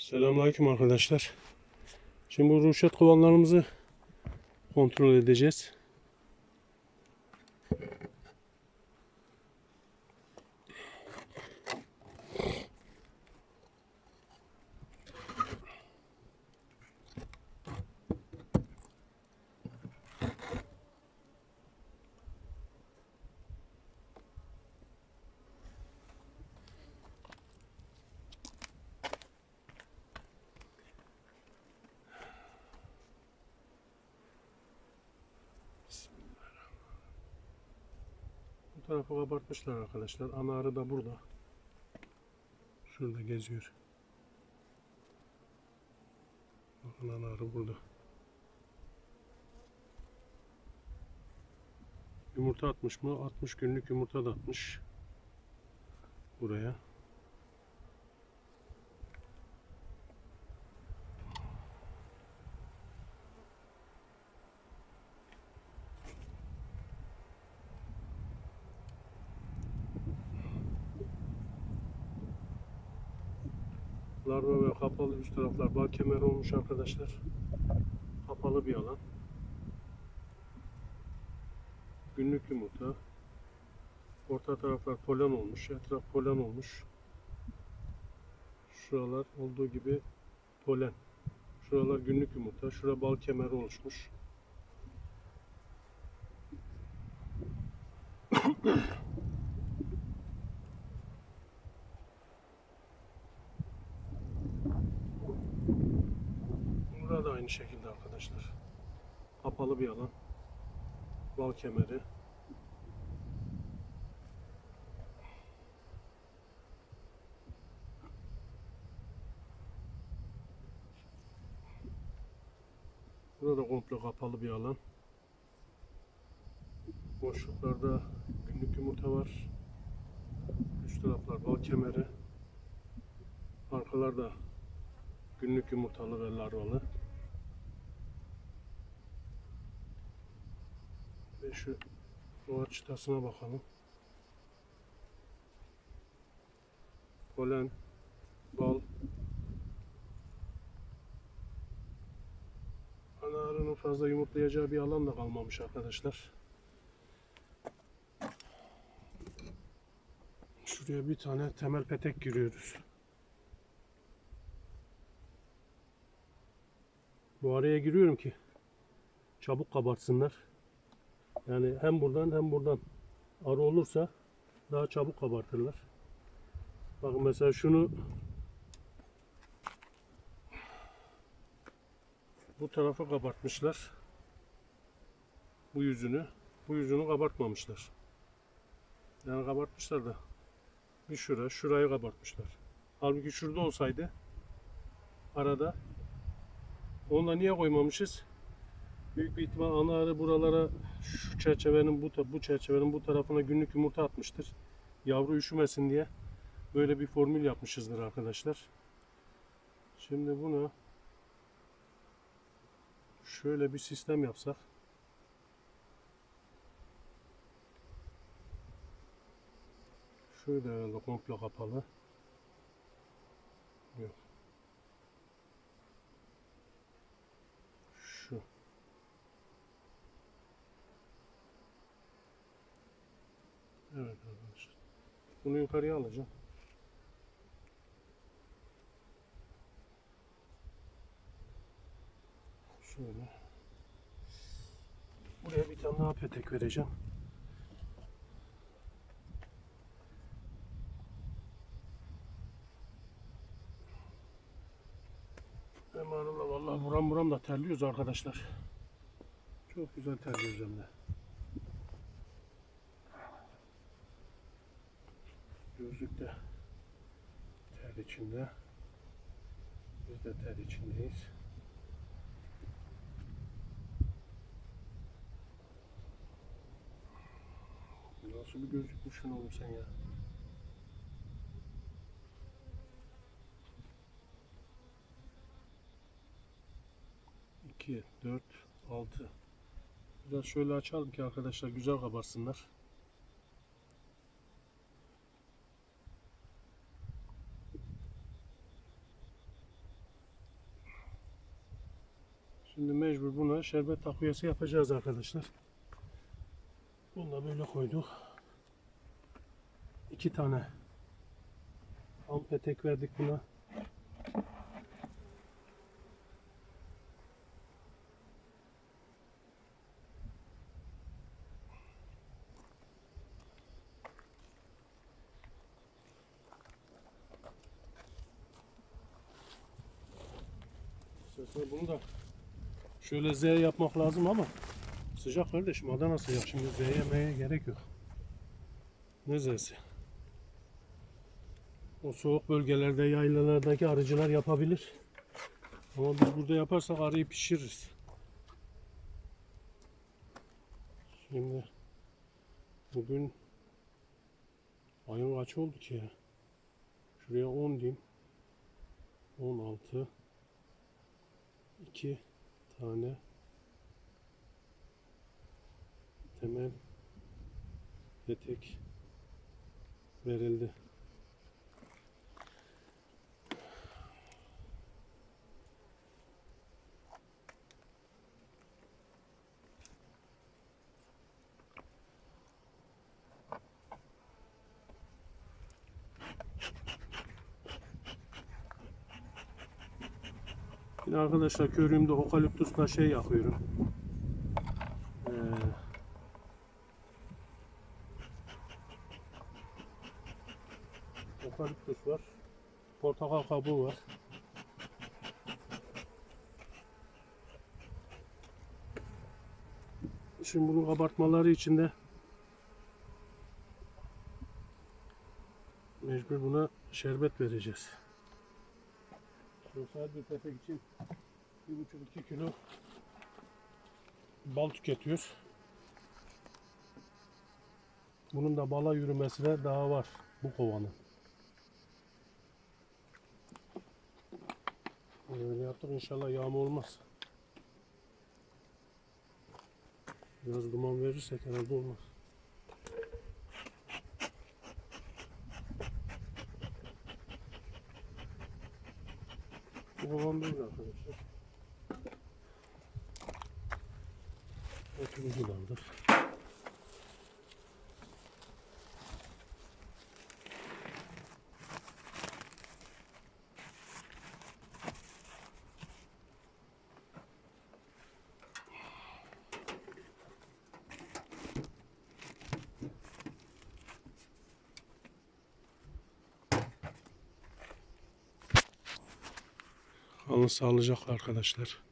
Selamünaleyküm arkadaşlar. Şimdi bu ruşet kovanlarımızı kontrol edeceğiz. Tarafı kabartmışlar arkadaşlar. Ana arı da burada. Şurada geziyor. Bakın ana burada. Yumurta atmış mı? 60 günlük yumurta da atmış. Buraya. Larva ve kapalı üst taraflar bağ kemeri olmuş arkadaşlar. Kapalı bir alan. Günlük yumurta. Orta taraflar polen olmuş. Etraf polen olmuş. Şuralar olduğu gibi polen. Şuralar günlük yumurta. Şura bal kemeri oluşmuş. Burada da aynı şekilde arkadaşlar. Kapalı bir alan. Bal kemeri. Burada komple kapalı bir alan. Boşluklarda günlük yumurta var. Üst taraflar bal kemeri. Arkalarda günlük yumurtalı ve larvalı. Ve şu duvar çıtasına bakalım. Polen, bal. Ana fazla yumurtlayacağı bir alan da kalmamış arkadaşlar. Şuraya bir tane temel petek giriyoruz. Bu araya giriyorum ki çabuk kabartsınlar. Yani hem buradan hem buradan arı olursa daha çabuk kabartırlar. Bakın mesela şunu bu tarafa kabartmışlar. Bu yüzünü. Bu yüzünü kabartmamışlar. Yani kabartmışlar da bir şura, şurayı kabartmışlar. Halbuki şurada olsaydı arada onu da niye koymamışız? Büyük bir ihtimal ana arı buralara şu çerçevenin bu bu çerçevenin bu tarafına günlük yumurta atmıştır. Yavru üşümesin diye böyle bir formül yapmışızdır arkadaşlar. Şimdi bunu şöyle bir sistem yapsak. Şöyle komple kapalı. Yok. Şu. Evet arkadaşlar. Bunu yukarıya alacağım. Şöyle. Buraya bir tane daha petek vereceğim. Arıla vallahi buram buram da terliyoruz arkadaşlar. Çok güzel terliyoruz hem de. Gözlük de ter içinde. Biz de ter içindeyiz. Nasıl bir gözlükmüşsün oğlum sen ya? İki, dört, altı. Biraz şöyle açalım ki arkadaşlar güzel kabarsınlar. Şimdi mecbur buna şerbet takviyesi yapacağız arkadaşlar. Bunu da böyle koyduk. İki tane ham petek verdik buna. Bunu da şöyle Z yapmak lazım ama sıcak kardeşim Adana sıcak şimdi Z yemeye gerek yok. Ne Z'si? O soğuk bölgelerde yaylalardaki arıcılar yapabilir. Ama biz burada yaparsak arıyı pişiririz. Şimdi bugün ayın kaçı oldu ki ya? Şuraya 10 diyeyim. 16 2 tane temel petek verildi. Yine arkadaşlar körüğümde okaliptusla şey yakıyorum. Ee, okaliptus var. Portakal kabuğu var. Şimdi bunun kabartmaları için de mecbur buna şerbet vereceğiz. Sosyal bir tefek için 1,5-2 kilo bal tüketiyoruz. Bunun da bala yürümesine daha var bu kovanın. Öyle yaptık inşallah yağma olmaz. Biraz duman verirsek herhalde olmaz. Bu kovan böyle arkadaşlar. Otumuzu da aldık. Alın sağlıcakla arkadaşlar.